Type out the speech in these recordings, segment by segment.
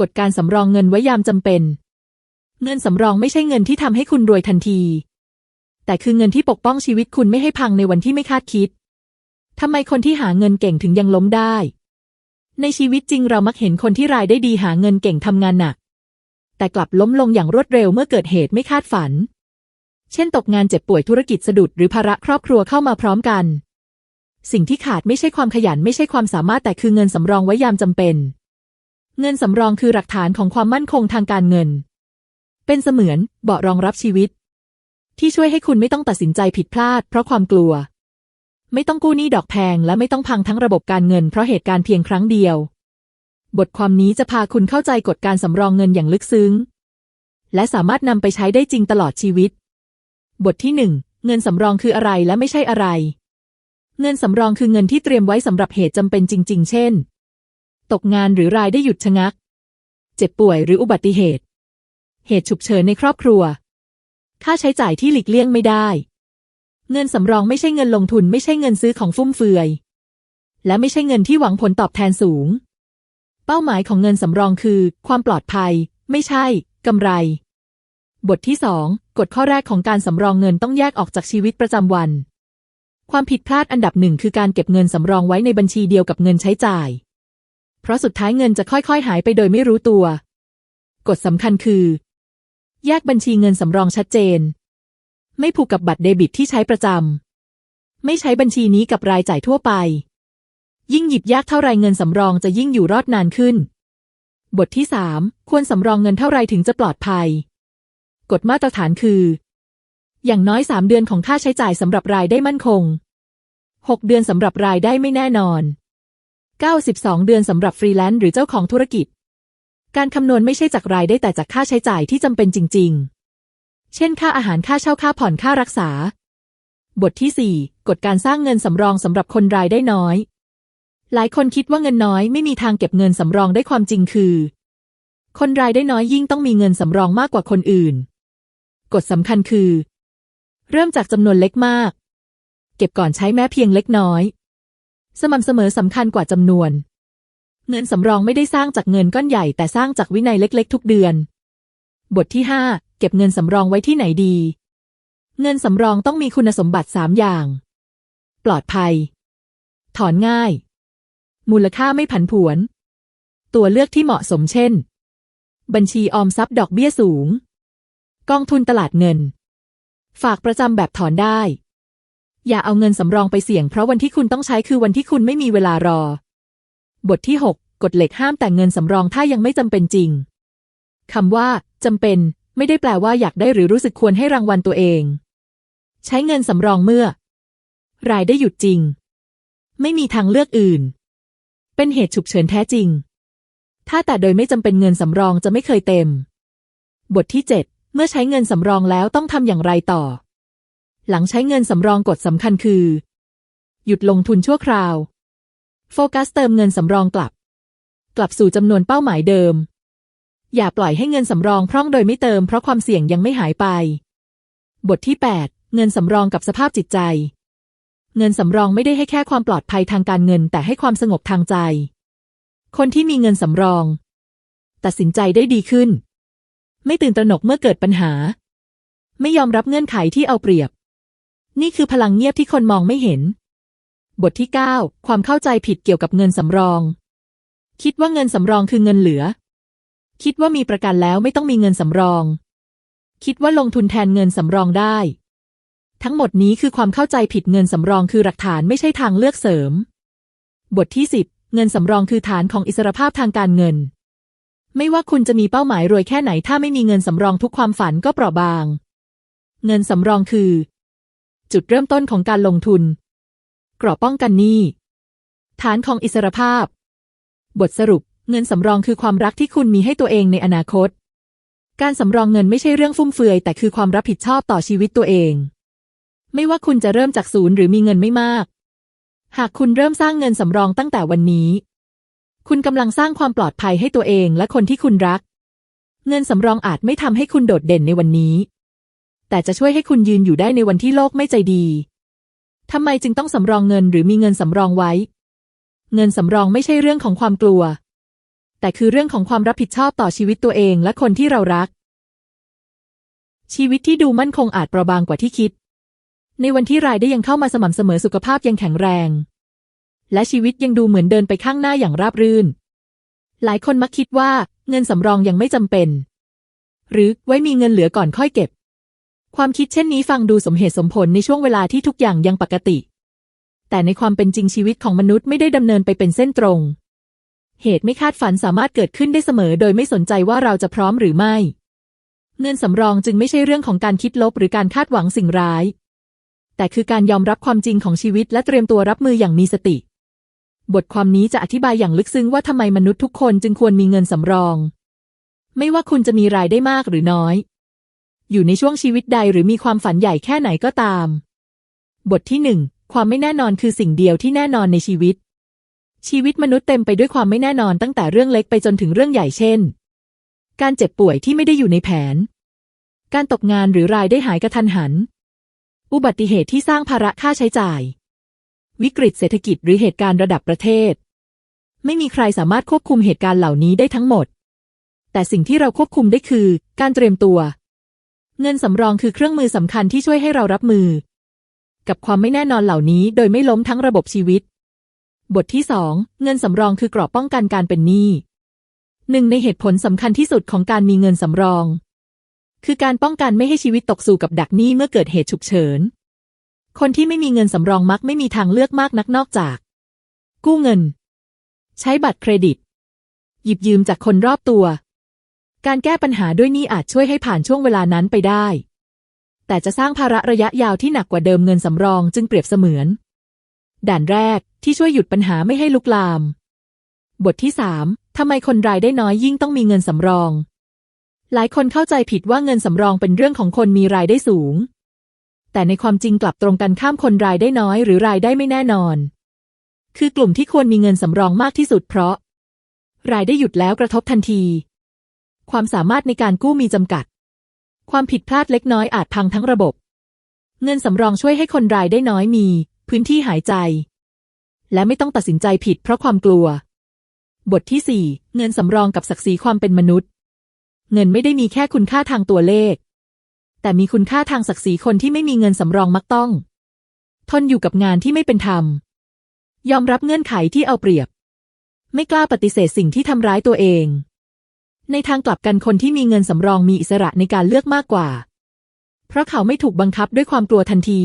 กฎการสำรองเงินไว้ยามจำเป็น เงินสำรองไม่ใช่เงินที่ทำให้คุณรวยทันที แต่คือเงินที่ปกป้องชีวิตคุณไม่ให้พังในวันที่ไม่คาดคิดทำไมคนที่หาเงินเก่งถึงยังล้มได้ ในชีวิตจริงเรามักเห็นคนที่รายได้ดีหาเงินเก่งทำงานหนัก แต่กลับล้มลงอย่างรวดเร็วเมื่อเกิดเหตุไม่คาดฝัน เช่นตกงานเจ็บป่วยธุรกิจสะดุดหรือภาระครอบครัวเข้ามาพร้อมกัน สิ่งที่ขาดไม่ใช่ความขยันไม่ใช่ความสามารถแต่คือเงินสำรองไว้ยามจำเป็น เงินสำรองคือหลักฐานของความมั่นคงทางการเงิน เป็นเสมือนเบาะรองรับชีวิต ที่ช่วยให้คุณไม่ต้องตัดสินใจผิดพลาด เพราะความกลัว ไม่ต้องกู้หนี้ดอกแพง และไม่ต้องพังทั้งระบบการเงิน เพราะเหตุการณ์เพียงครั้งเดียว บทความนี้จะพาคุณเข้าใจกฎการสำรองเงินอย่างลึกซึ้ง และสามารถนำไปใช้ได้จริงตลอดชีวิต บทที่หนึ่งเงินสำรองคืออะไรและไม่ใช่อะไร เงินสำรองคือเงินที่เตรียมไว้สำหรับเหตุจำเป็นจริง ๆ เช่น ตกงานหรือรายได้หยุดชะงัก เจ็บป่วยหรืออุบัติเหตุ เหตุฉุกเฉินในครอบครัว ค่าใช้จ่ายที่หลีกเลี่ยงไม่ได้ เงินสำรองไม่ใช่เงินลงทุนไม่ใช่เงินซื้อของฟุ่มเฟือย และไม่ใช่เงินที่หวังผลตอบแทนสูง เป้าหมายของเงินสำรองคือ ความปลอดภัย ไม่ใช่กำไร บทที่สองกฎข้อแรกของการสำรองเงินต้องแยกออกจากชีวิตประจำวันความผิดพลาดอันดับหนึ่งคือการเก็บเงินสำรองไว้ในบัญชีเดียวกับเงินใช้จ่าย เพราะสุดท้ายเงินจะค่อยๆ หายไปโดยไม่รู้ตัว กฎสำคัญคือ แยกบัญชีเงินสำรองชัดเจน ไม่ผูกกับบัตรเดบิตที่ใช้ประจำ ไม่ใช้บัญชีนี้กับรายจ่ายทั่วไป ยิ่งหยิบยากเท่าไรเงินสำรองจะยิ่งอยู่รอดนานขึ้น บทที่สามควรสำรองเงินเท่าไรถึงจะปลอดภัย กฎมาตรฐานคือ อย่างน้อยสามเดือนของค่าใช้จ่ายสำหรับรายได้มั่นคงหกเดือนสำหรับรายได้ไม่แน่นอน เก้าสิบสองเดือนสำหรับฟรีแลนซ์หรือเจ้าของธุรกิจ การคำนวณไม่ใช่จากรายได้แต่จากค่าใช้จ่ายที่จำเป็นจริง ๆ เช่น ค่าอาหารค่าเช่าค่าผ่อนค่ารักษา บทที่สี่กฎการสร้างเงินสำรองสำหรับคนรายได้น้อย หลายคนคิดว่าเงินน้อยไม่มีทางเก็บเงินสำรองได้ความจริงคือ คนรายได้น้อยยิ่งต้องมีเงินสำรองมากกว่าคนอื่น กฎสำคัญคือ เริ่มจากจำนวนเล็กมาก เก็บก่อนใช้แม้เพียงเล็กน้อย สม่ำเสมอสำคัญกว่าจำนวน เงินสำรองไม่ได้สร้างจากเงินก้อนใหญ่แต่สร้างจากวินัยเล็ก ๆ ทุกเดือน บทที่ห้าเก็บเงินสำรองไว้ที่ไหนดี เงินสำรองต้องมีคุณสมบัติสามอย่าง ปลอดภัย ถอนง่าย มูลค่าไม่ผันผวน ตัวเลือกที่เหมาะสมเช่น บัญชีออมทรัพย์ดอกเบี้ยสูง กองทุนตลาดเงิน ฝากประจำแบบถอนได้ อย่าเอาเงินสำรองไปเสี่ยงเพราะวันที่คุณต้องใช้คือวันที่คุณไม่มีเวลารอ บทที่ 6 กฎเหล็กห้ามแต่งเงินสำรองถ้ายังไม่จำเป็นจริงคำว่าจำเป็น ไม่ได้แปลว่าอยากได้หรือรู้สึกควรให้รางวัลตัวเอง ใช้เงินสำรองเมื่อ รายได้หยุดจริง ไม่มีทางเลือกอื่น เป็นเหตุฉุกเฉินแท้จริง ถ้าแต่โดยไม่จำเป็นเงินสำรองจะไม่เคยเต็ม บทที่ 7 เมื่อใช้เงินสำรองแล้วต้องทำอย่างไรต่อ หลังใช้เงินสำรองกฎสำคัญคือ หยุดลงทุนชั่วคราว โฟกัสเติมเงินสำรองกลับ กลับสู่จำนวนเป้าหมายเดิม อย่าปล่อยให้เงินสำรองพร่องโดยไม่เติมเพราะความเสี่ยงยังไม่หายไป บทที่ 8 เงินสำรองกับสภาพจิตใจ เงินสำรองไม่ได้ให้แค่ความปลอดภัยทางการเงินแต่ให้ความสงบทางใจ คนที่มีเงินสำรอง ตัดสินใจได้ดีขึ้น ไม่ตื่นตระหนกเมื่อเกิดปัญหา ไม่ยอมรับเงื่อนไขที่เอาเปรียบ นี่คือพลังเงียบที่คนมองไม่เห็น บทที่ 9 ความเข้าใจผิดเกี่ยวกับเงินสำรอง คิดว่าเงินสำรองคือเงินเหลือ คิดว่ามีประกันแล้วไม่ต้องมีเงินสำรอง คิดว่าลงทุนแทนเงินสำรองได้ ทั้งหมดนี้คือความเข้าใจผิดเงินสำรองคือหลักฐานไม่ใช่ทางเลือกเสริม บทที่ 10 เงินสำรองคือฐานของอิสรภาพทางการเงิน ไม่ว่าคุณจะมีเป้าหมายรวยแค่ไหนถ้าไม่มีเงินสำรองทุกความฝันก็เปราะบางเงินสำรองคือ จุดเริ่มต้นของการลงทุน กรอบป้องกันหนี้ ฐานของอิสรภาพ บทสรุป เงินสำรองคือความรักที่คุณมีให้ตัวเองในอนาคต การสำรองเงินไม่ใช่เรื่องฟุ่มเฟือย แต่คือความรับผิดชอบต่อชีวิตตัวเอง ไม่ว่าคุณจะเริ่มจากศูนย์หรือมีเงินไม่มาก หากคุณเริ่มสร้างเงินสำรองตั้งแต่วันนี้ คุณกำลังสร้างความปลอดภัยให้ตัวเองและคนที่คุณรัก เงินสำรองอาจไม่ทำให้คุณโดดเด่นในวันนี้ แต่จะช่วยให้คุณยืนอยู่ได้ในวันที่โลกไม่ใจดีทำไมจึงต้องสำรองเงินหรือมีเงินสำรองไว้ เงินสำรองไม่ใช่เรื่องของความกลัว แต่คือเรื่องของความรับผิดชอบต่อชีวิตตัวเองและคนที่เรารัก ชีวิตที่ดูมั่นคงอาจเปราะบางกว่าที่คิด ในวันที่รายได้ยังเข้ามาสม่ำเสมอสุขภาพยังแข็งแรง และชีวิตยังดูเหมือนเดินไปข้างหน้าอย่างราบรื่น หลายคนมักคิดว่า เงินสำรองยังไม่จำเป็น หรือไว้มีเงินเหลือก่อนค่อยเก็บ ความคิดเช่นนี้ฟังดูสมเหตุสมผลในช่วงเวลาที่ทุกอย่างยังปกติ แต่ในความเป็นจริงชีวิตของมนุษย์ไม่ได้ดำเนินไปเป็นเส้นตรง เหตุไม่คาดฝันสามารถเกิดขึ้นได้เสมอ โดยไม่สนใจว่าเราจะพร้อมหรือไม่ เงินสำรองจึงไม่ใช่เรื่องของการคิดลบหรือการคาดหวังสิ่งร้าย แต่คือการยอมรับความจริงของชีวิตและเตรียมตัวรับมืออย่างมีสติ บทความนี้จะอธิบายอย่างลึกซึ้งว่าทำไมมนุษย์ทุกคนจึงควรมีเงินสำรอง ไม่ว่าคุณจะมีรายได้มากหรือน้อย อยู่ในช่วงชีวิตใดหรือมีความฝันใหญ่แค่ไหนก็ตาม บทที่หนึ่งความไม่แน่นอนคือสิ่งเดียวที่แน่นอนในชีวิต ชีวิตมนุษย์เต็มไปด้วยความไม่แน่นอนตั้งแต่เรื่องเล็กไปจนถึงเรื่องใหญ่เช่น การเจ็บป่วยที่ไม่ได้อยู่ในแผน การตกงานหรือรายได้หายกระทันหัน อุบัติเหตุที่สร้างภาระค่าใช้จ่าย วิกฤตเศรษฐกิจหรือเหตุการณ์ระดับประเทศ ไม่มีใครสามารถควบคุมเหตุการณ์เหล่านี้ได้ทั้งหมด แต่สิ่งที่เราควบคุมได้คือ การเตรียมตัว เงินสำรองคือเครื่องมือสำคัญที่ช่วยให้เรารับมือ กับความไม่แน่นอนเหล่านี้โดยไม่ล้มทั้งระบบชีวิต บทที่สองเงินสำรองคือกรอบป้องกันการเป็นหนี้หนึ่งในเหตุผลสำคัญที่สุดของการมีเงินสำรอง คือการป้องกันไม่ให้ชีวิตตกสู่กับดักหนี้เมื่อเกิดเหตุฉุกเฉิน คนที่ไม่มีเงินสำรองมักไม่มีทางเลือกมากนักนอกจาก กู้เงิน ใช้บัตรเครดิต หยิบยืมจากคนรอบตัว การแก้ปัญหาด้วยหนี้อาจช่วยให้ผ่านช่วงเวลานั้นไปได้ แต่จะสร้างภาระระยะยาวที่หนักกว่าเดิมเงินสำรองจึงเปรียบเสมือน ด่านแรกที่ช่วยหยุดปัญหาไม่ให้ลุกลาม บทที่สามทำไมคนรายได้น้อยยิ่งต้องมีเงินสำรอง หลายคนเข้าใจผิดว่าเงินสำรองเป็นเรื่องของคนมีรายได้สูง แต่ในความจริงกลับตรงกันข้ามคนรายได้น้อยหรือรายได้ไม่แน่นอน คือกลุ่มที่ควรมีเงินสำรองมากที่สุดเพราะ รายได้หยุดแล้วกระทบทันที ความสามารถในการกู้มีจำกัด ความผิดพลาดเล็กน้อยอาจพังทั้งระบบ เงินสำรองช่วยให้คนรายได้น้อยมี พื้นที่หายใจ และไม่ต้องตัดสินใจผิดเพราะความกลัว บทที่สี่เงินสำรองกับศักดิ์ศรีความเป็นมนุษย์ เงินไม่ได้มีแค่คุณค่าทางตัวเลข แต่มีคุณค่าทางศักดิ์ศรีคนที่ไม่มีเงินสำรองมักต้อง ทนอยู่กับงานที่ไม่เป็นธรรม ยอมรับเงื่อนไขที่เอาเปรียบ ไม่กล้าปฏิเสธสิ่งที่ทำร้ายตัวเอง ในทางกลับกันคนที่มีเงินสำรองมีอิสระในการเลือกมากกว่า เพราะเขาไม่ถูกบังคับด้วยความกลัวทันที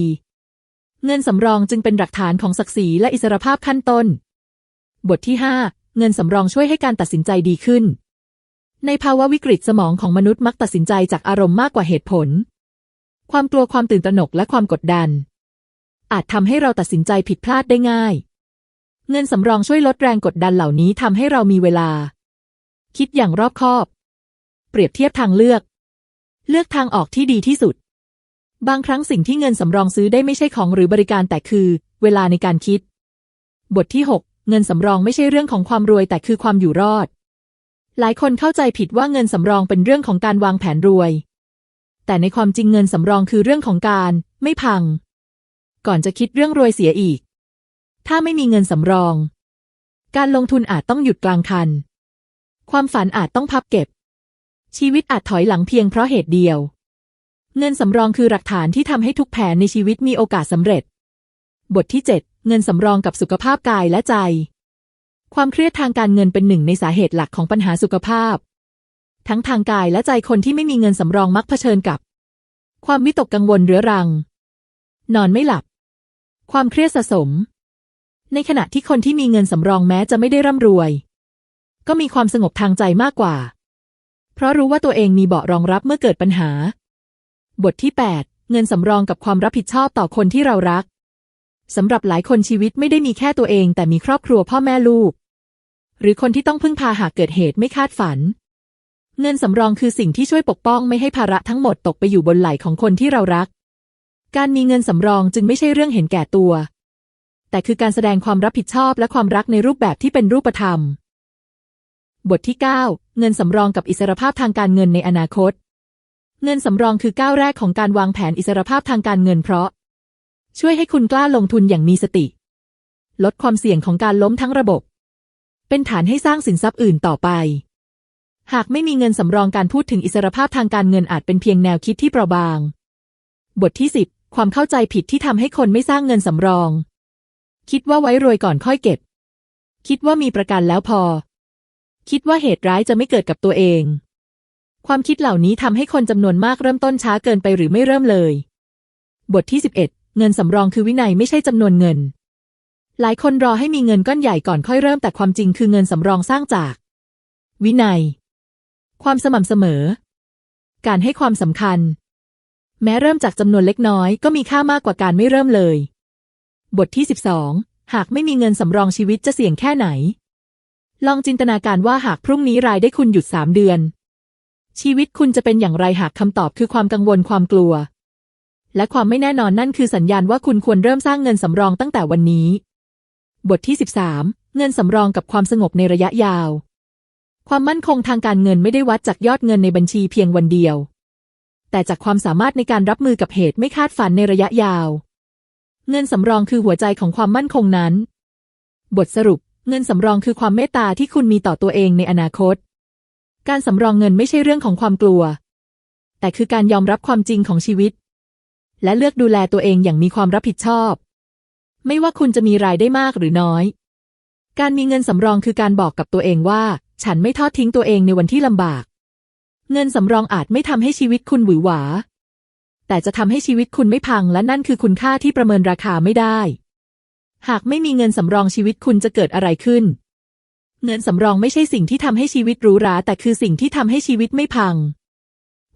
เงินสำรองจึงเป็นหลักฐานของศักดิ์ศรีและอิสรภาพขั้นต้น บทที่ห้าเงินสำรองช่วยให้การตัดสินใจดีขึ้น ในภาวะวิกฤตสมองของมนุษย์มักตัดสินใจจากอารมณ์มากกว่าเหตุผล ความกลัวความตื่นตระหนกและความกดดัน อาจทำให้เราตัดสินใจผิดพลาดได้ง่าย เงินสำรองช่วยลดแรงกดดันเหล่านี้ทำให้เรามีเวลา คิดอย่างรอบคอบ เปรียบเทียบทางเลือก เลือกทางออกที่ดีที่สุด บางครั้งสิ่งที่เงินสำรองซื้อได้ไม่ใช่ของหรือบริการแต่คือ เวลาในการคิด บทที่ 6 เงินสำรองไม่ใช่เรื่องของความรวยแต่คือความอยู่รอด หลายคนเข้าใจผิดว่าเงินสำรองเป็นเรื่องของการวางแผนรวย แต่ในความจริงเงินสำรองคือเรื่องของการไม่พัง ก่อนจะคิดเรื่องรวยเสียอีก ถ้าไม่มีเงินสำรอง การลงทุนอาจต้องหยุดกลางคัน ความฝันอาจต้องพับเก็บ ชีวิตอาจถอยหลังเพียงเพราะเหตุเดียว เงินสำรองคือหลักฐานที่ทำให้ทุกแผนในชีวิตมีโอกาสสำเร็จ บทที่ 7 เงินสำรองกับสุขภาพกายและใจ ความเครียดทางการเงินเป็นหนึ่งในสาเหตุหลักของปัญหาสุขภาพ ทั้งทางกายและใจคนที่ไม่มีเงินสำรองมักเผชิญกับ ความวิตกกังวลเรื้อรัง นอนไม่หลับ ความเครียดสะสม ในขณะที่คนที่มีเงินสำรองแม้จะไม่ได้ร่ำรวย ก็มีความสงบทางใจมากกว่า เพราะรู้ว่าตัวเองมีเบาะรองรับเมื่อเกิดปัญหา บทที่ 8 เงินสำรองกับความรับผิดชอบต่อคนที่เรารักสำหรับหลายคนชีวิตไม่ได้มีแค่ตัวเอง แต่มีครอบครัวพ่อแม่ลูก หรือคนที่ต้องพึ่งพาหากเกิดเหตุไม่คาดฝัน เงินสำรองคือสิ่งที่ช่วยปกป้องไม่ให้ภาระทั้งหมดตกไปอยู่บนไหล่ของคนที่เรารัก การมีเงินสำรองจึงไม่ใช่เรื่องเห็นแก่ตัว แต่คือการแสดงความรับผิดชอบและความรักในรูปแบบที่เป็นรูปธรรม บทที่ 9 เงินสำรองกับอิสรภาพทางการเงินในอนาคต เงินสำรองคือก้าวแรกของการวางแผนอิสรภาพทางการเงินเพราะ ช่วยให้คุณกล้าลงทุนอย่างมีสติ ลดความเสี่ยงของการล้มทั้งระบบ เป็นฐานให้สร้างสินทรัพย์อื่นต่อไป หากไม่มีเงินสำรองการพูดถึงอิสรภาพทางการเงินอาจเป็นเพียงแนวคิดที่เปราะบาง บทที่ 10 ความเข้าใจผิดที่ทำให้คนไม่สร้างเงินสำรอง คิดว่าไว้รวยก่อนค่อยเก็บ คิดว่ามีประกันแล้วพอ คิดว่าเหตุร้ายจะไม่เกิดกับตัวเอง ความคิดเหล่านี้ทำให้คนจำนวนมากเริ่มต้นช้าเกินไปหรือไม่เริ่มเลย บทที่ 11 เงินสำรองคือวินัยไม่ใช่จำนวนเงิน หลายคนรอให้มีเงินก้อนใหญ่ก่อนค่อยเริ่มแต่ความจริงคือเงินสำรองสร้างจาก วินัย ความสม่ำเสมอ การให้ความสำคัญ แม้เริ่มจากจำนวนเล็กน้อยก็มีค่ามากกว่าการไม่เริ่มเลย บทที่ 12 หากไม่มีเงินสำรองชีวิตจะเสี่ยงแค่ไหน ลองจินตนาการว่าหากพรุ่งนี้รายได้คุณหยุดสามเดือน ชีวิตคุณจะเป็นอย่างไรหากคำตอบคือความกังวลความกลัว และความไม่แน่นอนนั่นคือสัญญาณว่าคุณควรเริ่มสร้างเงินสำรองตั้งแต่วันนี้ บทที่ 13 เงินสำรองกับความสงบในระยะยาว ความมั่นคงทางการเงินไม่ได้วัดจากยอดเงินในบัญชีเพียงวันเดียว แต่จากความสามารถในการรับมือกับเหตุไม่คาดฝันในระยะยาว เงินสำรองคือหัวใจของความมั่นคงนั้น บทสรุป เงินสำรองคือความเมตตาที่คุณมีต่อตัวเองในอนาคต การสำรองเงินไม่ใช่เรื่องของความกลัว แต่คือการยอมรับความจริงของชีวิต และเลือกดูแลตัวเองอย่างมีความรับผิดชอบ ไม่ว่าคุณจะมีรายได้มากหรือน้อย การมีเงินสำรองคือการบอกกับตัวเองว่า ฉันไม่ทอดทิ้งตัวเองในวันที่ลำบาก เงินสำรองอาจไม่ทำให้ชีวิตคุณหวือหวา แต่จะทำให้ชีวิตคุณไม่พังและนั่นคือคุณค่าที่ประเมินราคาไม่ได้ หากไม่มีเงินสำรองชีวิตคุณจะเกิดอะไรขึ้น เงินสำรองไม่ใช่สิ่งที่ทำให้ชีวิตหรูหราแต่คือสิ่งที่ทำให้ชีวิตไม่พัง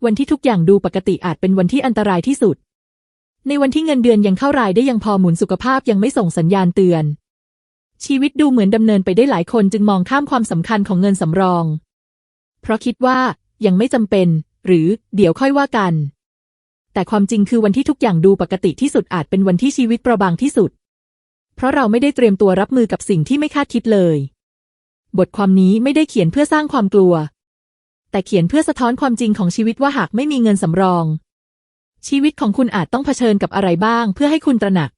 วันที่ทุกอย่างดูปกติอาจเป็นวันที่อันตรายที่สุด ในวันที่เงินเดือนยังเข้ารายได้ยังพอหมุนสุขภาพยังไม่ส่งสัญญาณเตือน ชีวิตดูเหมือนดำเนินไปได้หลายคนจึงมองข้ามความสำคัญของเงินสำรอง เพราะคิดว่ายังไม่จำเป็น หรือเดี๋ยวค่อยว่ากัน แต่ความจริงคือวันที่ทุกอย่างดูปกติที่สุดอาจเป็นวันที่ชีวิตเปราะบางที่สุด เพราะเราไม่ได้เตรียมตัวรับมือกับสิ่งที่ไม่คาดคิดเลย บทความนี้ไม่ได้เขียนเพื่อสร้างความกลัว แต่เขียนเพื่อสะท้อนความจริงของชีวิตว่าหากไม่มีเงินสำรอง ชีวิตของคุณอาจต้องเผชิญกับอะไรบ้าง เพื่อให้คุณตระหนัก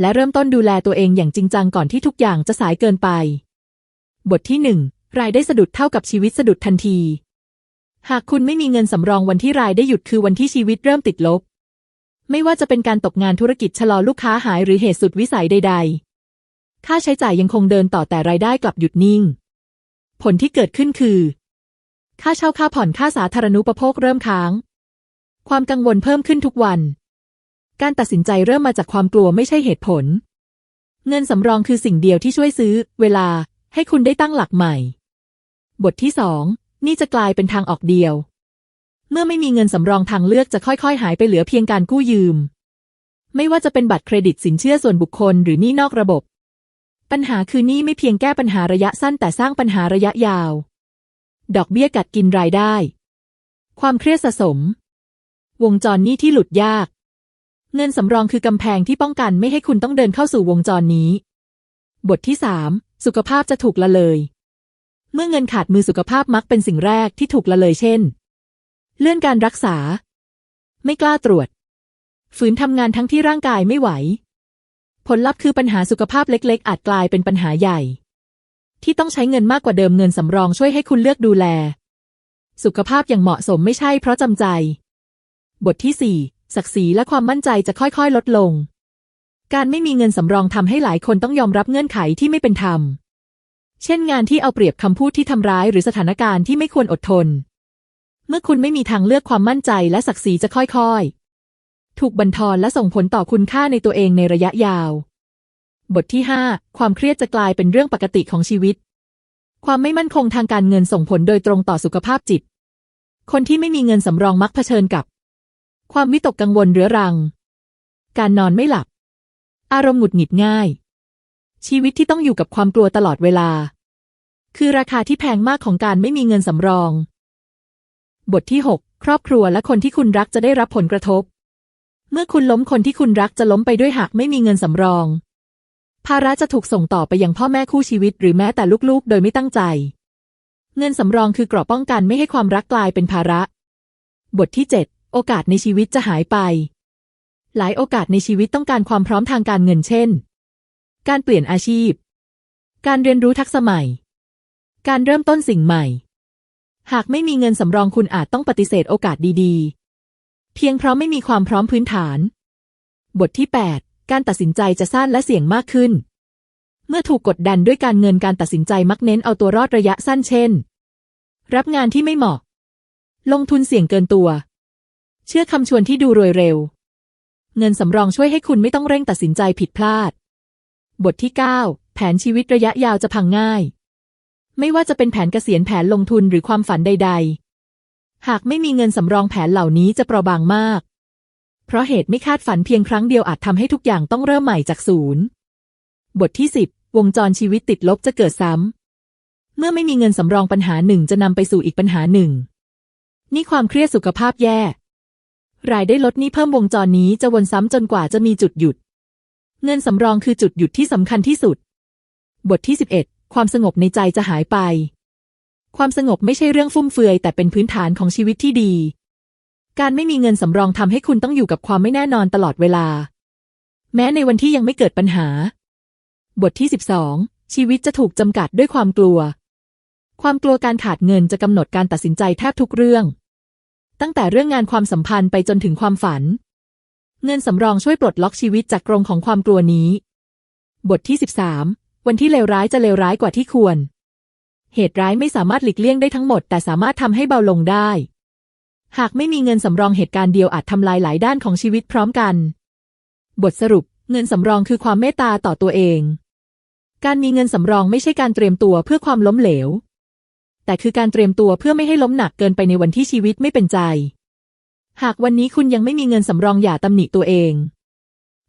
และเริ่มต้นดูแลตัวเองอย่างจริงจังก่อนที่ทุกอย่างจะสายเกินไป บทที่หนึ่งรายได้สะดุดเท่ากับชีวิตสะดุดทันที หากคุณไม่มีเงินสำรองวันที่รายได้หยุดคือวันที่ชีวิตเริ่มติดลบ ไม่ว่าจะเป็นการตกงานธุรกิจชะลอลูกค้าหายหรือเหตุสุดวิสัยใด ๆ ค่าใช้จ่ายยังคงเดินต่อแต่รายได้กลับหยุดนิ่ง ผลที่เกิดขึ้นคือ ค่าเช่าค่าผ่อนค่าสาธารณูปโภคเริ่มค้าง ความกังวลเพิ่มขึ้นทุกวัน การตัดสินใจเริ่มมาจากความกลัวไม่ใช่เหตุผล เงินสำรองคือสิ่งเดียวที่ช่วยซื้อ เวลาให้คุณได้ตั้งหลักใหม่ บทที่สองนี่จะกลายเป็นทางออกเดียว เมื่อไม่มีเงินสำรองทางเลือกจะค่อยๆ หายไปเหลือเพียงการกู้ยืม ไม่ว่าจะเป็นบัตรเครดิตสินเชื่อส่วนบุคคลหรือหนี้นอกระบบ ปัญหาคือหนี้ไม่เพียงแก้ปัญหาระยะสั้นแต่สร้างปัญหาระยะยาว ดอกเบี้ยกัดกินรายได้ ความเครียดสะสม วงจรหนี้ที่หลุดยาก เงินสำรองคือกำแพงที่ป้องกันไม่ให้คุณต้องเดินเข้าสู่วงจรนี้ บทที่สามสุขภาพจะถูกละเลย เมื่อเงินขาดมือสุขภาพมักเป็นสิ่งแรกที่ถูกละเลยเช่น เลื่อนการรักษา ไม่กล้าตรวจ ฝืนทำงานทั้งที่ร่างกายไม่ไหว ผลลัพธ์คือปัญหาสุขภาพเล็ก ๆ อาจกลายเป็นปัญหาใหญ่ ที่ต้องใช้เงินมากกว่าเดิมเงินสำรองช่วยให้คุณเลือกดูแล สุขภาพอย่างเหมาะสมไม่ใช่เพราะจำใจ บทที่สี่ศักดิ์ศรีและความมั่นใจจะค่อยๆ ลดลง การไม่มีเงินสำรองทำให้หลายคนต้องยอมรับเงื่อนไขที่ไม่เป็นธรรม เช่นงานที่เอาเปรียบคำพูดที่ทำร้ายหรือสถานการณ์ที่ไม่ควรอดทน เมื่อคุณไม่มีทางเลือกความมั่นใจและศักดิ์ศรีจะค่อยๆ ถูกบั่นทอนและส่งผลต่อคุณค่าในตัวเองในระยะยาว บทที่ 5 ความเครียดจะกลายเป็นเรื่องปกติของชีวิต ความไม่มั่นคงทางการเงินส่งผลโดยตรงต่อสุขภาพจิต คนที่ไม่มีเงินสำรองมักเผชิญกับ ความวิตกกังวลเรื้อรัง การนอนไม่หลับ อารมณ์หงุดหงิดง่าย ชีวิตที่ต้องอยู่กับความกลัวตลอดเวลา คือราคาที่แพงมากของการไม่มีเงินสำรอง บทที่ 6 ครอบครัวและคนที่คุณรักจะได้รับผลกระทบ เมื่อคุณล้มคนที่คุณรักจะล้มไปด้วยหากไม่มีเงินสำรอง ภาระจะถูกส่งต่อไปยังพ่อแม่คู่ชีวิตหรือแม้แต่ลูกๆ โดยไม่ตั้งใจ เงินสำรองคือเกราะป้องกันไม่ให้ความรักกลายเป็นภาระ บทที่ 7 โอกาสในชีวิตจะหายไป หลายโอกาสในชีวิตต้องการความพร้อมทางการเงินเช่น การเปลี่ยนอาชีพ การเรียนรู้ทักษะใหม่ การเริ่มต้นสิ่งใหม่ หากไม่มีเงินสำรองคุณอาจต้องปฏิเสธโอกาสดีๆ เพียงเพราะไม่มีความพร้อมพื้นฐาน บทที่ 8 การตัดสินใจจะสั้นและเสี่ยงมากขึ้น เมื่อถูกกดดันด้วยการเงินการตัดสินใจมักเน้นเอาตัวรอดระยะสั้นเช่น รับงานที่ไม่เหมาะ ลงทุนเสี่ยงเกินตัว เชื่อคำชวนที่ดูรวยเร็ว เงินสำรองช่วยให้คุณไม่ต้องเร่งตัดสินใจผิดพลาด บทที่ 9 แผนชีวิตระยะยาวจะพังง่าย ไม่ว่าจะเป็นแผนเกษียณแผนลงทุนหรือความฝันใด ๆ หากไม่มีเงินสำรองแผนเหล่านี้จะเปราะบางมาก เพราะเหตุไม่คาดฝันเพียงครั้งเดียวอาจทำให้ทุกอย่างต้องเริ่มใหม่จากศูนย์ บทที่10วงจรชีวิตติดลบจะเกิดซ้ำ เมื่อไม่มีเงินสำรองปัญหาหนึ่งจะนำไปสู่อีกปัญหาหนึ่ง นี่ความเครียดสุขภาพแย่ รายได้ลดนี้เพิ่มวงจรนี้จะวนซ้ำจนกว่าจะมีจุดหยุด เงินสำรองคือจุดหยุดที่สำคัญที่สุด บทที่11 ความสงบในใจจะหายไป ความสงบไม่ใช่เรื่องฟุ่มเฟือยแต่เป็นพื้นฐานของชีวิตที่ดี การไม่มีเงินสำรองทำให้คุณต้องอยู่กับความไม่แน่นอนตลอดเวลา แม้ในวันที่ยังไม่เกิดปัญหา บทที่ 12 ชีวิตจะถูกจำกัดด้วยความกลัว ความกลัวการขาดเงินจะกำหนดการตัดสินใจแทบทุกเรื่อง ตั้งแต่เรื่องงานความสัมพันธ์ไปจนถึงความฝัน เงินสำรองช่วยปลดล็อกชีวิตจากกรงของความกลัวนี้ บทที่ 13 วันที่เลวร้ายจะเลวร้ายกว่าที่ควร เหตุร้ายไม่สามารถหลีกเลี่ยงได้ทั้งหมด แต่สามารถทำให้เบาลงได้ หากไม่มีเงินสำรองเหตุการณ์เดียวอาจทำลายหลายด้านของชีวิตพร้อมกัน บทสรุป เงินสำรองคือความเมตตาต่อตัวเอง การมีเงินสำรองไม่ใช่การเตรียมตัวเพื่อความล้มเหลว แต่คือการเตรียมตัวเพื่อไม่ให้ล้มหนักเกินไปในวันที่ชีวิตไม่เป็นใจ หากวันนี้คุณยังไม่มีเงินสำรองอย่าตำหนิตัวเอง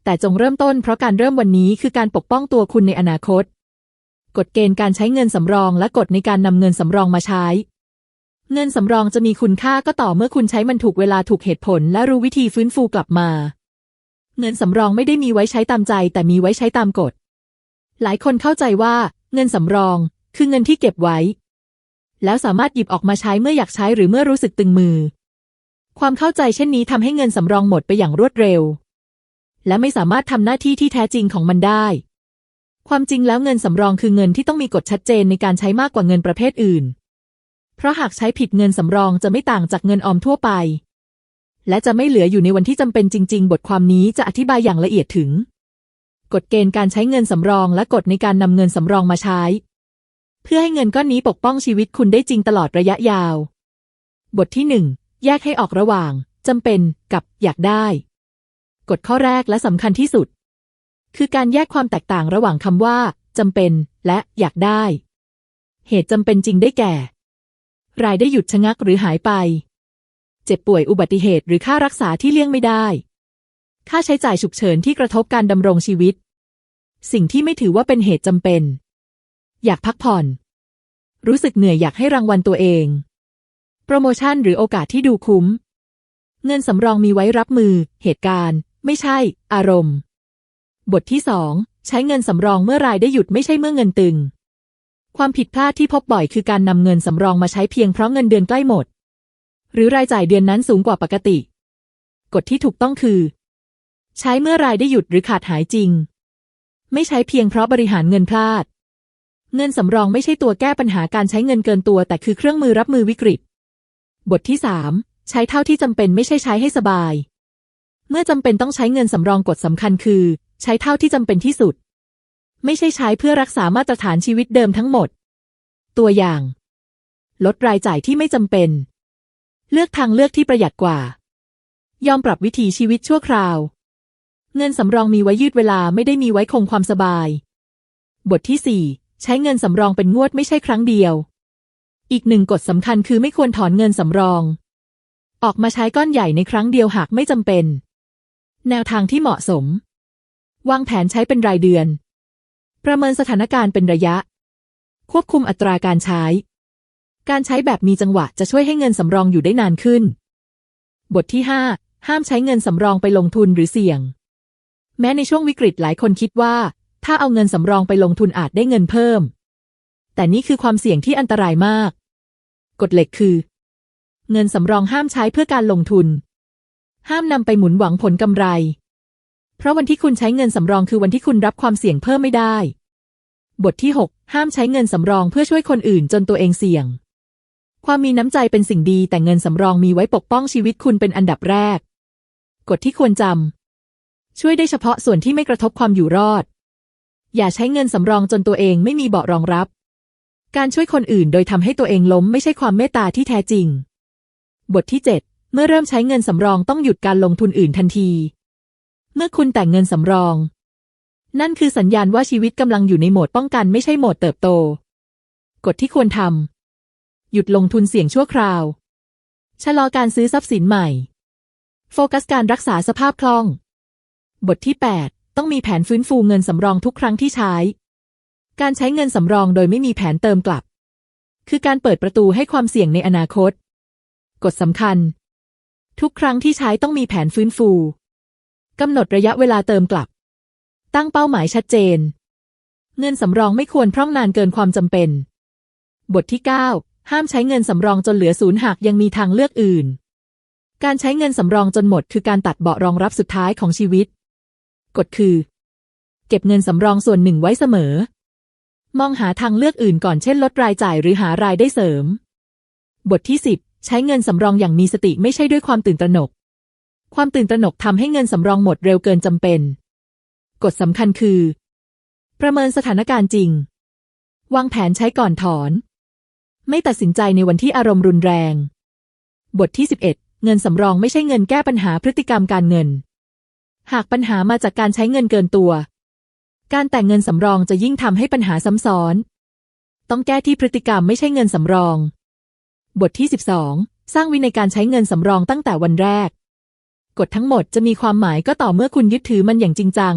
แต่จงเริ่มต้นเพราะการเริ่มวันนี้คือการปกป้องตัวคุณในอนาคต กฎเกณฑ์การใช้เงินสำรองและกฎในการนำเงินสำรองมาใช้ เงินสำรองจะมีคุณค่าก็ต่อเมื่อคุณใช้มันถูกเวลาถูกเหตุผล และรู้วิธีฟื้นฟูกลับมา เงินสำรองไม่ได้มีไว้ใช้ตามใจ แต่มีไว้ใช้ตามกฎ หลายคนเข้าใจว่า เงินสำรอง คือเงินที่เก็บไว้ แล้วสามารถหยิบออกมาใช้เมื่ออยากใช้หรือเมื่อรู้สึกตึงมือ ความเข้าใจเช่นนี้ทำให้เงินสำรองหมดไปอย่างรวดเร็ว และไม่สามารถทำหน้าที่ที่แท้จริงของมันได้ ความจริงแล้วเงินสำรองคือเงินที่ต้องมีกฎชัดเจนในการใช้มากกว่าเงินประเภทอื่น เพราะหากใช้ผิดเงินสำรองจะไม่ต่างจากเงินออมทั่วไป และจะไม่เหลืออยู่ในวันที่จำเป็นจริง ๆ บทความนี้จะอธิบายอย่างละเอียดถึง กฎเกณฑ์การใช้เงินสำรองและกฎในการนำเงินสำรองมาใช้ เพื่อให้เงินก้อนนี้ปกป้องชีวิตคุณได้จริงตลอดระยะยาว บทที่หนึ่งแยกให้ออกระหว่างจำเป็นกับอยากได้ กฎข้อแรกและสำคัญที่สุด คือการแยกความแตกต่างระหว่างคำว่าจำเป็น และอยากได้ เหตุจำเป็นจริงได้แก่ รายได้หยุดชะงักหรือหายไป เจ็บป่วยอุบัติเหตุหรือค่ารักษาที่เลี่ยงไม่ได้ ค่าใช้จ่ายฉุกเฉินที่กระทบการดำรงชีวิต สิ่งที่ไม่ถือว่าเป็นเหตุจำเป็น อยากพักผ่อน รู้สึกเหนื่อยอยากให้รางวัลตัวเอง โปรโมชั่นหรือโอกาสที่ดูคุ้ม เงินสำรองมีไว้รับมือ เหตุการณ์ ไม่ใช่ อารมณ์ บทที่สองใช้เงินสำรองเมื่อรายได้หยุดไม่ใช่เมื่อเงินตึง ความผิดพลาดที่พบบ่อยคือการนำเงินสำรองมาใช้เพียงเพราะเงินเดือนใกล้หมด หรือรายจ่ายเดือนนั้นสูงกว่าปกติ กฎที่ถูกต้องคือ ใช้เมื่อรายได้หยุดหรือขาดหายจริง ไม่ใช้เพียงเพราะบริหารเงินพลาด เงินสำรองไม่ใช่ตัวแก้ปัญหาการใช้เงินเกินตัว แต่คือเครื่องมือรับมือวิกฤต บทที่สามใช้เท่าที่จำเป็นไม่ใช่ใช้ให้สบาย เมื่อจำเป็นต้องใช้เงินสำรองกฎสำคัญคือ ใช้เท่าที่จำเป็นที่สุด ไม่ใช่ใช้เพื่อรักษามาตรฐานชีวิตเดิมทั้งหมด ตัวอย่าง ลดรายจ่ายที่ไม่จำเป็น เลือกทางเลือกที่ประหยัดกว่า ยอมปรับวิถีชีวิตชั่วคราว เงินสำรองมีไว้ยืดเวลาไม่ได้มีไว้คงความสบาย บทที่สี่ใช้เงินสำรองเป็นงวดไม่ใช่ครั้งเดียว อีกหนึ่งกฎสำคัญคือไม่ควรถอนเงินสำรอง ออกมาใช้ก้อนใหญ่ในครั้งเดียวหากไม่จำเป็น แนวทางที่เหมาะสม วางแผนใช้เป็นรายเดือน ประเมินสถานการณ์เป็นระยะ ควบคุมอัตราการใช้ การใช้แบบมีจังหวะจะช่วยให้เงินสำรองอยู่ได้นานขึ้น บทที่ห้าห้ามใช้เงินสำรองไปลงทุนหรือเสี่ยง แม้ในช่วงวิกฤตหลายคนคิดว่า ถ้าเอาเงินสำรองไปลงทุนอาจได้เงินเพิ่ม แต่นี่คือความเสี่ยงที่อันตรายมาก กฎเหล็กคือ เงินสำรองห้ามใช้เพื่อการลงทุน ห้ามนำไปหมุนหวังผลกำไร เพราะวันที่คุณใช้เงินสำรองคือวันที่คุณรับความเสี่ยงเพิ่มไม่ได้ บทที่ 6 ห้ามใช้เงินสำรองเพื่อช่วยคนอื่นจนตัวเองเสี่ยง ความมีน้ำใจเป็นสิ่งดีแต่เงินสำรองมีไว้ปกป้องชีวิตคุณเป็นอันดับแรก กฎที่ควรจำช่วยได้เฉพาะส่วนที่ไม่กระทบความอยู่รอด อย่าใช้เงินสำรองจนตัวเองไม่มีเบาะรองรับ การช่วยคนอื่นโดยทำให้ตัวเองล้มไม่ใช่ความเมตตาที่แท้จริง บทที่ 7 เมื่อเริ่มใช้เงินสำรองต้องหยุดการลงทุนอื่นทันที เมื่อคุณแต่งเงินสำรอง นั่นคือสัญญาณว่าชีวิตกำลังอยู่ในโหมดป้องกันไม่ใช่โหมดเติบโต กฎที่ควรทำหยุดลงทุนเสี่ยงชั่วคราว ชะลอการซื้อทรัพย์สินใหม่ โฟกัสการรักษาสภาพคล่อง บทที่ 8 ต้องมีแผนฟื้นฟูเงินสำรองทุกครั้งที่ใช้ การใช้เงินสำรองโดยไม่มีแผนเติมกลับ คือการเปิดประตูให้ความเสี่ยงในอนาคต กฎสำคัญ ทุกครั้งที่ใช้ต้องมีแผนฟื้นฟูกำหนดระยะเวลาเติมกลับ ตั้งเป้าหมายชัดเจน เงินสำรองไม่ควรพร่องนานเกินความจำเป็น บทที่ 9 ห้ามใช้เงินสำรองจนเหลือศูนย์หากยังมีทางเลือกอื่น การใช้เงินสำรองจนหมดคือการตัดเบาะรองรับสุดท้ายของชีวิต กฎคือ เก็บเงินสำรองส่วนหนึ่งไว้เสมอ มองหาทางเลือกอื่นก่อนเช่นลดรายจ่ายหรือหารายได้เสริม บทที่ 10 ใช้เงินสำรองอย่างมีสติไม่ใช่ด้วยความตื่นตระหนก ความตื่นตระหนกทำให้เงินสำรองหมดเร็วเกินจำเป็น กฎสำคัญคือ ประเมินสถานการณ์จริง วางแผนใช้ก่อนถอน ไม่ตัดสินใจในวันที่อารมณ์รุนแรง บทที่ 11 เงินสำรองไม่ใช่เงินแก้ปัญหาพฤติกรรมการเงิน หากปัญหามาจากการใช้เงินเกินตัว การแต่งเงินสำรองจะยิ่งทำให้ปัญหาซ้ำซ้อน ต้องแก้ที่พฤติกรรมไม่ใช่เงินสำรอง บทที่ 12 สร้างวินัยการใช้เงินสำรองตั้งแต่วันแรก กฎทั้งหมดจะมีความหมายก็ต่อเมื่อคุณยึดถือมันอย่างจริงจัง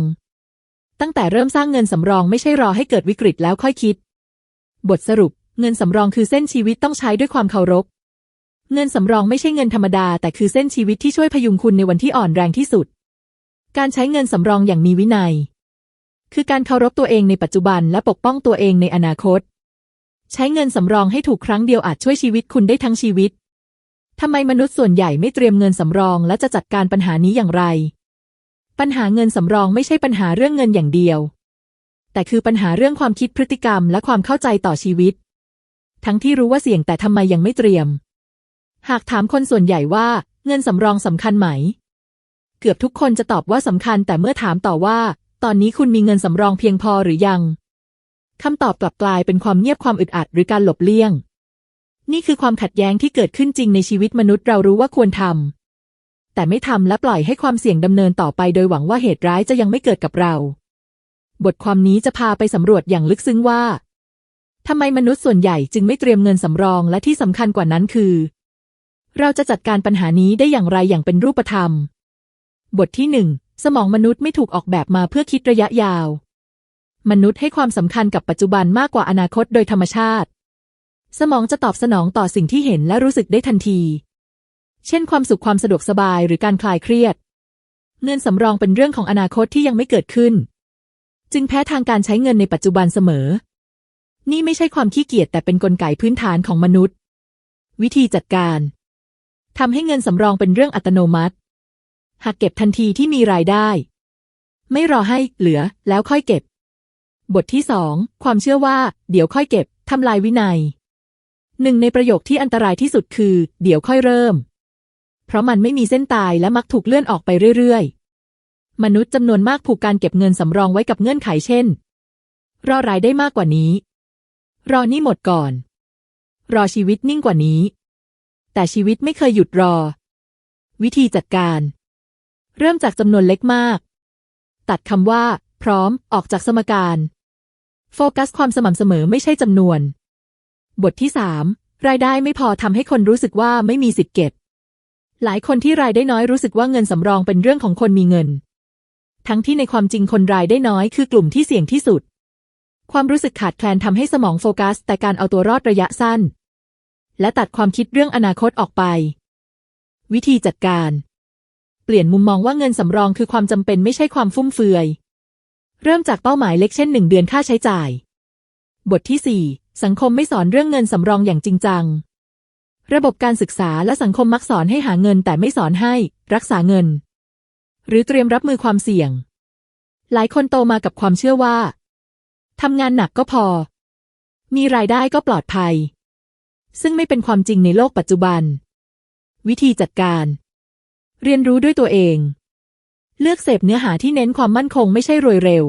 ตั้งแต่เริ่มสร้างเงินสำรองไม่ใช่รอให้เกิดวิกฤตแล้วค่อยคิด บทสรุป เงินสำรองคือเส้นชีวิตต้องใช้ด้วยความเคารพ เงินสำรองไม่ใช่เงินธรรมดา แต่คือเส้นชีวิตที่ช่วยพยุงคุณในวันที่อ่อนแรงที่สุด การใช้เงินสำรองอย่างมีวินัย คือการเคารพตัวเองในปัจจุบันและปกป้องตัวเองในอนาคต ใช้เงินสำรองให้ถูกครั้งเดียวอาจช่วยชีวิตคุณได้ทั้งชีวิต ทำไมมนุษย์ส่วนใหญ่ไม่เตรียมเงินสำรองและจะจัดการปัญหานี้อย่างไร ปัญหาเงินสำรองไม่ใช่ปัญหาเรื่องเงินอย่างเดียว แต่คือปัญหาเรื่องความคิดพฤติกรรมและความเข้าใจต่อชีวิต ทั้งที่รู้ว่าเสี่ยงแต่ทำไมยังไม่เตรียม หากถามคนส่วนใหญ่ว่าเงินสำรองสำคัญไหม เกือบทุกคนจะตอบว่าสำคัญแต่เมื่อถามต่อว่า ตอนนี้คุณมีเงินสำรองเพียงพอหรือยัง คำตอบกลับกลายเป็นความเงียบความอึดอัดหรือการหลบเลี่ยง นี่คือความขัดแย้งที่เกิดขึ้นจริงในชีวิตมนุษย์เรารู้ว่าควรทำแต่ไม่ทำและปล่อยให้ความเสี่ยงดำเนินต่อไปโดยหวังว่าเหตุร้ายจะยังไม่เกิดกับเรา บทความนี้จะพาไปสำรวจอย่างลึกซึ้งว่าทำไมมนุษย์ส่วนใหญ่จึงไม่เตรียมเงินสำรองและที่สำคัญกว่านั้นคือ เราจะจัดการปัญหานี้ได้อย่างไรอย่างเป็นรูปธรรม บทที่หนึ่งสมองมนุษย์ไม่ถูกออกแบบมาเพื่อคิดระยะยาว มนุษย์ให้ความสำคัญกับปัจจุบันมากกว่าอนาคตโดยธรรมชาติ สมองจะตอบสนองต่อสิ่งที่เห็นและรู้สึกได้ทันที เช่น ความสุขความสะดวกสบายหรือการคลายเครียด เงินสำรองเป็นเรื่องของอนาคตที่ยังไม่เกิดขึ้น จึงแพ้ทางการใช้เงินในปัจจุบันเสมอ นี่ไม่ใช่ความขี้เกียจแต่เป็นนกลไกพื้นฐานของมนุษย์ วิธีจัดการทำให้เงินสำรองเป็นเรื่องอัตโนมัติ หากเก็บทันทีที่มีรายได้ ไม่รอให้เหลือแล้วค่อยเก็บ บทที่สองความเชื่อว่า เดี๋ยวค่อยเก็บทำลายวินัย หนึ่งในประโยคที่อันตรายที่สุดคือ เดี๋ยวค่อยเริ่ม เพราะมันไม่มีเส้นตายและมักถูกเลื่อนออกไปเรื่อยๆ มนุษย์จำนวนมากผูกการเก็บเงินสำรองไว้กับเงื่อนไขเช่น รอรายได้มากกว่านี้ รอนี่หมดก่อน รอชีวิตนิ่งกว่านี้ แต่ชีวิตไม่เคยหยุดรอ วิธีจัดการ เริ่มจากจำนวนเล็กมาก ตัดคำว่า พร้อมออกจากสมการ โฟกัสความสม่ำเสมอไม่ใช่จำนวน บทที่สามรายได้ไม่พอทำให้คนรู้สึกว่าไม่มีสิทธิ์เก็บ หลายคนที่รายได้น้อยรู้สึกว่าเงินสำรองเป็นเรื่องของคนมีเงิน ทั้งที่ในความจริงคนรายได้น้อยคือกลุ่มที่เสี่ยงที่สุด ความรู้สึกขาดแคลนทำให้สมองโฟกัส แต่การเอาตัวรอดระยะสั้น และตัดความคิดเรื่องอนาคตออกไป วิธีจัดการ เปลี่ยนมุมมองว่าเงินสำรองคือความจำเป็นไม่ใช่ความฟุ่มเฟือย เริ่มจากเป้าหมายเล็กเช่นหนึ่งเดือนค่าใช้จ่าย บทที่สี่สังคมไม่สอนเรื่องเงินสำรองอย่างจริงจัง ระบบการศึกษาและสังคมมักสอนให้หาเงินแต่ไม่สอนให้ รักษาเงิน หรือเตรียมรับมือความเสี่ยง หลายคนโตมากับความเชื่อว่าทำงานหนักก็พอ มีรายได้ก็ปลอดภัย ซึ่งไม่เป็นความจริงในโลกปัจจุบัน วิธีจัดการ เรียนรู้ด้วยตัวเอง เลือกเสพเนื้อหาที่เน้นความมั่นคงไม่ใช่รวยเร็ว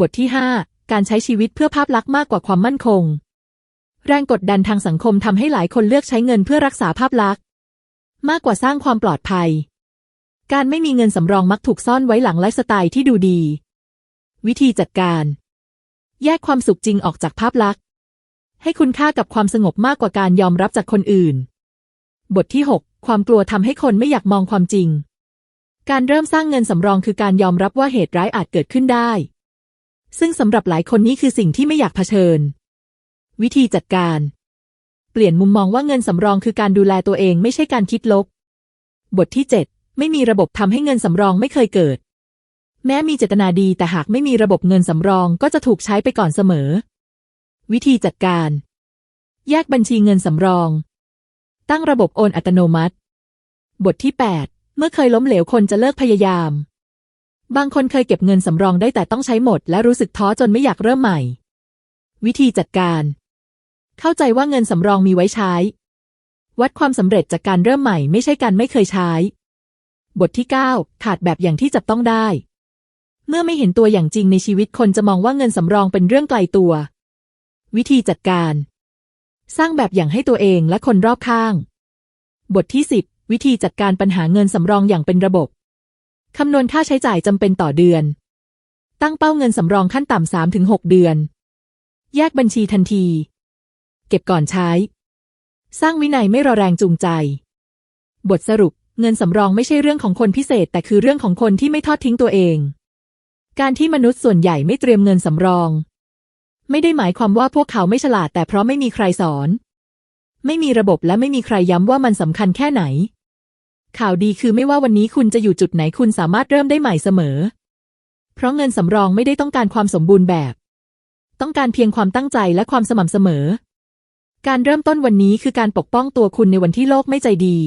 บทที่ 5 การใช้ชีวิตเพื่อภาพลักษณ์มากกว่าความมั่นคง แรงกดดันทางสังคมทำให้หลายคนเลือกใช้เงินเพื่อรักษาภาพลักษณ์ มากกว่าสร้างความปลอดภัย การไม่มีเงินสำรองมักถูกซ่อนไว้หลังไลฟ์สไตล์ที่ดูดี วิธีจัดการ แยกความสุขจริงออกจากภาพลักษณ์ ให้คุณค่ากับความสงบมากกว่าการยอมรับจากคนอื่น บทที่ 6 ความกลัวทำให้คนไม่อยากมองความจริง การเริ่มสร้างเงินสำรองคือการยอมรับว่าเหตุร้ายอาจเกิดขึ้นได้ ซึ่งสำหรับหลายคนนี้คือสิ่งที่ไม่อยากเผชิญ วิธีจัดการ เปลี่ยนมุมมองว่าเงินสำรองคือการดูแลตัวเองไม่ใช่การคิดลบบทที่ 7 ไม่มีระบบทำให้เงินสำรองไม่เคยเกิด แม้มีเจตนาดีแต่หากไม่มีระบบเงินสำรองก็จะถูกใช้ไปก่อนเสมอ วิธีจัดการ แยกบัญชีเงินสำรอง ตั้งระบบโอนอัตโนมัติ บทที่ 8 เมื่อเคยล้มเหลวคนจะเลิกพยายาม บางคนเคยเก็บเงินสำรองได้แต่ต้องใช้หมด และรู้สึกท้อจนไม่อยากเริ่มใหม่ วิธีจัดการ เข้าใจว่าเงินสำรองมีไว้ใช้ วัดความสำเร็จจากการเริ่มใหม่ไม่ใช่การไม่เคยใช้ บทที่ 9 ขาดแบบอย่างที่จับต้องได้ เมื่อไม่เห็นตัวอย่างจริงในชีวิตคนจะมองว่าเงินสำรองเป็นเรื่องไกลตัว วิธีจัดการ สร้างแบบอย่างให้ตัวเองและคนรอบข้าง บทที่ 10 วิธีจัดการปัญหาเงินสำรองอย่างเป็นระบบ คำนวณค่าใช้จ่ายจำเป็นต่อเดือน ตั้งเป้าเงินสำรองขั้นต่ำสามถึงหกเดือน แยกบัญชีทันที เก็บก่อนใช้ สร้างวินัยไม่รอแรงจูงใจ บทสรุป เงินสำรองไม่ใช่เรื่องของคนพิเศษ แต่คือเรื่องของคนที่ไม่ทอดทิ้งตัวเอง การที่มนุษย์ส่วนใหญ่ไม่เตรียมเงินสำรอง ไม่ได้หมายความว่าพวกเขาไม่ฉลาดแต่เพราะไม่มีใครสอน ไม่มีระบบและไม่มีใครย้ำว่ามันสำคัญแค่ไหน ข่าวดีคือไม่ว่าวันนี้คุณจะอยู่จุดไหนคุณสามารถเริ่มได้ใหม่เสมอ เพราะเงินสำรองไม่ได้ต้องการความสมบูรณ์แบบ ต้องการเพียงความตั้งใจและความสม่ำเสมอ การเริ่มต้นวันนี้คือการปกป้องตัวคุณในวันที่โลกไม่ใจดี